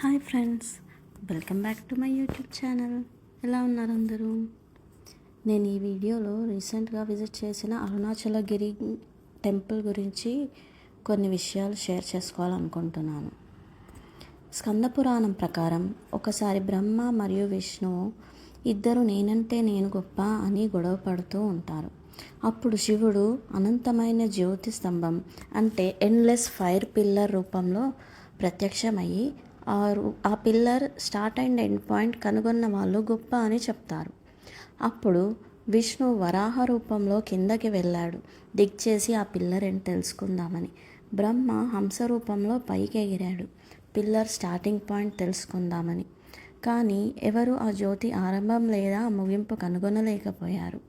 Hi friends welcome back to my YouTube channel. ఎలా ఉన్నారు అందరూ? నేను ఈ వీడియోలో రీసెంట్గా విజిట్ చేసిన అరుణాచలగిరి టెంపుల్ గురించి కొన్ని విషయాలు షేర్ చేసుకోవాలనుకుంటున్నాను. స్కంద పురాణం ప్రకారం ఒకసారి బ్రహ్మ మరియు విష్ణువు ఇద్దరు నేనంటే నేను గొప్ప అని గొడవ పడుతూ ఉంటారు. అప్పుడు శివుడు అనంతమైన జ్యోతి స్తంభం అంటే ఎండ్లెస్ ఫైర్ పిల్లర్ రూపంలో ప్రత్యక్షమయ్యి ఆ రూ ఆ pillar start and end point కనుగొన్న వాళ్ళు గొప్ప అని చెప్తారు. అప్పుడు విష్ణు వరాహ రూపంలో కిందకి వెళ్ళాడు. దిగ్ చేసి ఆ పిల్లర్ ఏంటి తెలుసుకుందామని. బ్రహ్మ హంస రూపంలో పైకి ఎగిరాడు. పిల్లర్ స్టార్టింగ్ పాయింట్ తెలుసుకుందామని. కానీ ఎవరు ఆ జ్యోతి ఆరంభం లేదా ముగింపు కనుగొనలేకపోయారు.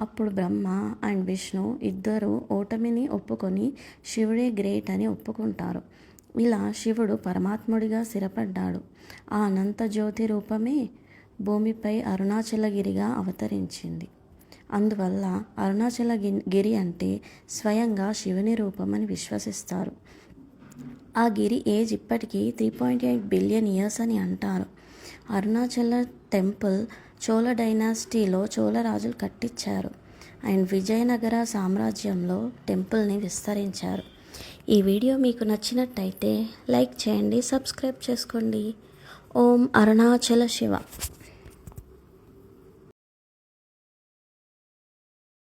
అప్పుడు బ్రహ్మ అండ్ విష్ణు ఇద్దరు ఓటమిని ఒప్పుకొని శివుడే గ్రేట్ అని ఒప్పుకుంటారు. ఇలా శివుడు పరమాత్ముడిగా స్థిరపడ్డాడు. ఆ అనంత జ్యోతి రూపమే భూమిపై అరుణాచలగిరిగా అవతరించింది. అందువల్ల అరుణాచల గిరి అంటే స్వయంగా శివుని రూపమని విశ్వసిస్తారు. ఆ గిరి ఏజ్ ఇప్పటికీ three point eight billion years అని అంటారు. అరుణాచల టెంపుల్ చోళ డైనాసిటీలో చోళరాజులు కట్టించారు. అండ్ విజయనగర సామ్రాజ్యంలో టెంపుల్ని విస్తరించారు. ఈ వీడియో మీకు నచ్చినట్టయితే లైక్ చేయండి సబ్స్క్రైబ్ చేసుకోండి. ఓం అరుణాచల శివ.